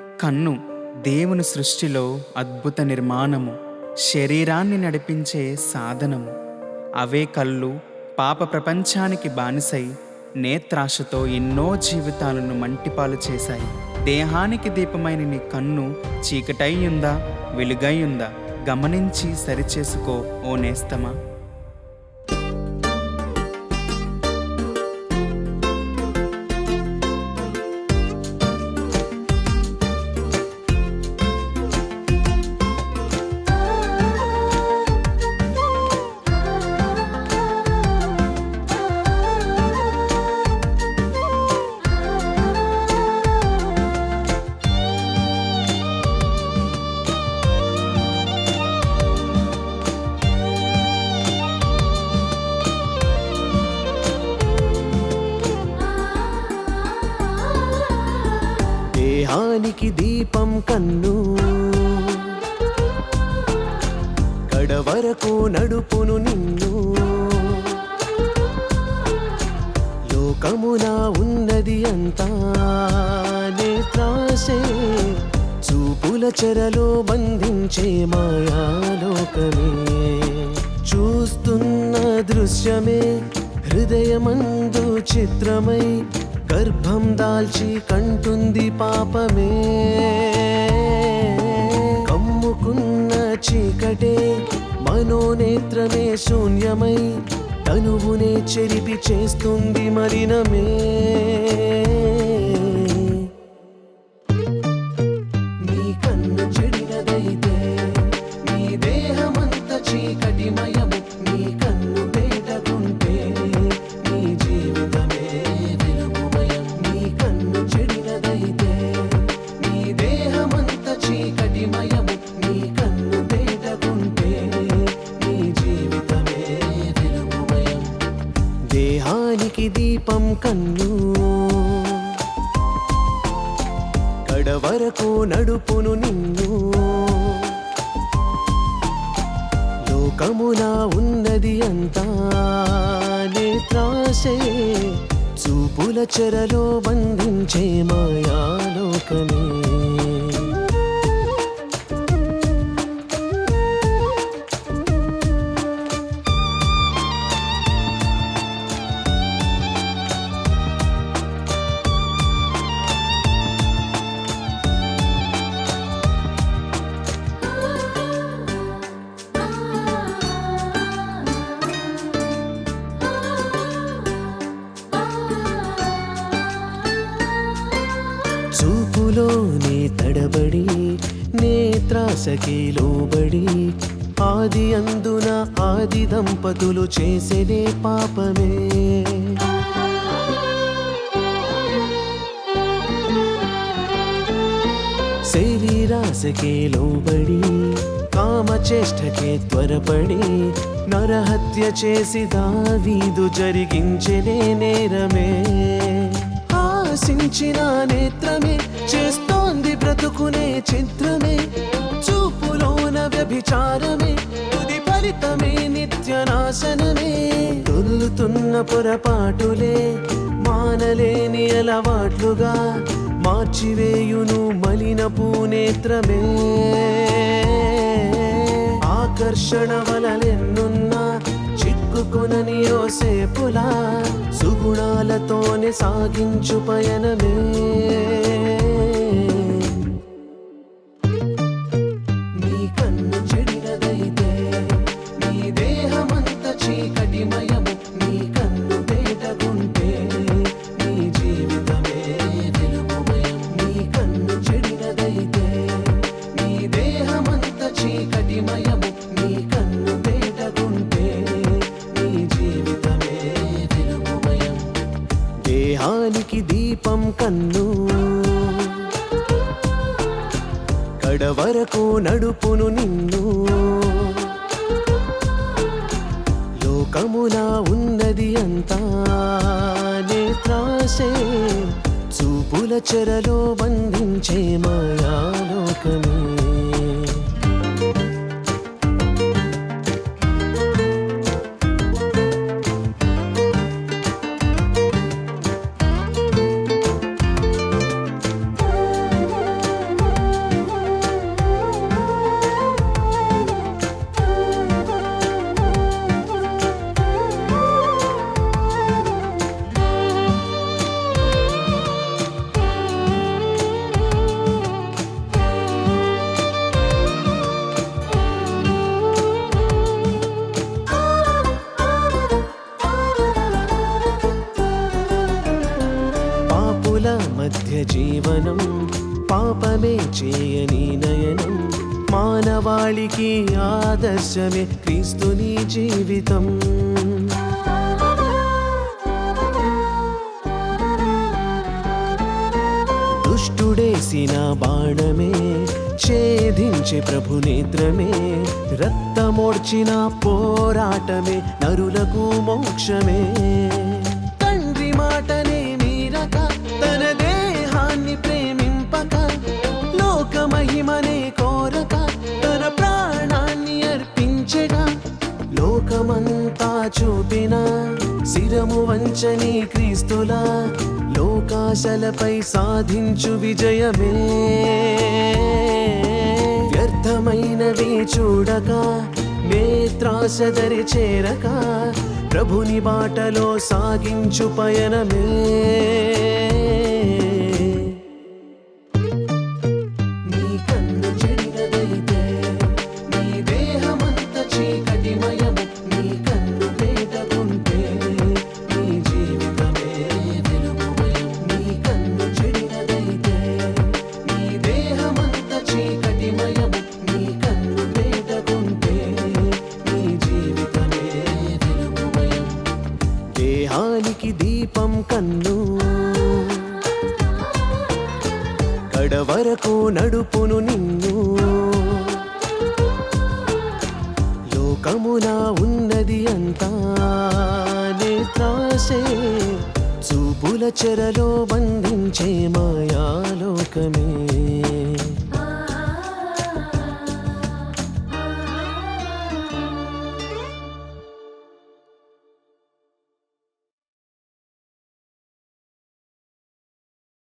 కన్ను దేవుని సృష్టిలో అద్భుత నిర్మాణము శరీరాన్ని నడిపించే సాధనము. అవే కళ్ళు పాప ప్రపంచానికి బానిసై నేత్రాశతో ఎన్నో జీవితాలను మంటిపాలు చేశాయి. దేహానికి దీపమైన నీ కన్ను చీకటై ఉందా వెలుగై ఉందా గమనించి సరిచేసుకో ఓ నేస్తమా? కన్ను. కడవరకు నడుపును నిన్ను. లోకమున ఉన్నది అంతా నేత్రాసే చూపుల చెరలో బంధించే మాయాలోకమే. చూస్తున్న దృశ్యమే హృదయమందు చిత్రమై గర్భం దాల్చి కంటుంది పాపమే. మనోనేత్రమే శూన్యమై తనువునే చెరిపి చేస్తుంది మలినమే. నీ కన్ను చెడినదైతే నీ దేహమంత చీకటిమయ నన్ను. కడవరకు నడుపును నిన్ను. లోకమున ఉన్నది అంతా నేత్రాసే చూపుల చెరలో బంధించే మాయాలోకమే. చూపులోనే తడబడి నేత్రాసకి లోబడి ఆది అందున ఆది దంపతులు చేసేదే పాపమే. శరీరాసకే లోబడి కామచేష్టకే త్వరపడి నరహత్య చేసి దావీదు జరిగించనే చేస్తున్న పొరపాటులే మానలేని అలవాట్లుగా మార్చివేయును మలినపు నేత్రమే ఆకర్షణ వలలెన్నున్నా చిక్కుకొనని యోసేపులా సుగుణాలతోనే సాగించు పయనమే. నీ కన్ను చెడినదైతే నీ దేహమంత చీకటిమయము దేహానికి దీపం కన్ను. కడవరకు నడుపును నిన్ను. లోకమున ఉన్నది అంతా నేత్రాసే చూపుల చెరలో బంధించే మాయాలోకమే. జీవనం పాపమే చేయని నయనం. మానవాళికి ఆదర్శమే క్రీస్తుని జీవితం. దుష్టుడేసిన బాణమే ఛేదించే ప్రభు నేత్రమే. రక్తమోడ్చిన పోరాటమే నరులకు మోక్షమే. తండ్రి మాటనే మీరక తన దేహాన్ని ప్రేమింపక లోక మహిమనే కోరక తన ప్రాణాన్ని అర్పించగా లోకమంతా చూపిన శిరము వంచని క్రీస్తులా లోకాశలపై సాధించు విజయమే. వ్యర్థమైనవి చూడక నేత్రాశదరి చేరక ప్రభుని బాటలో సాగించు పయనమే. కడవరకు నడుపును నిన్ను. లోకమున ఉన్నది అంతా నేత్రాసే చూపుల చెరలో బంధించే మాయాలోకమే.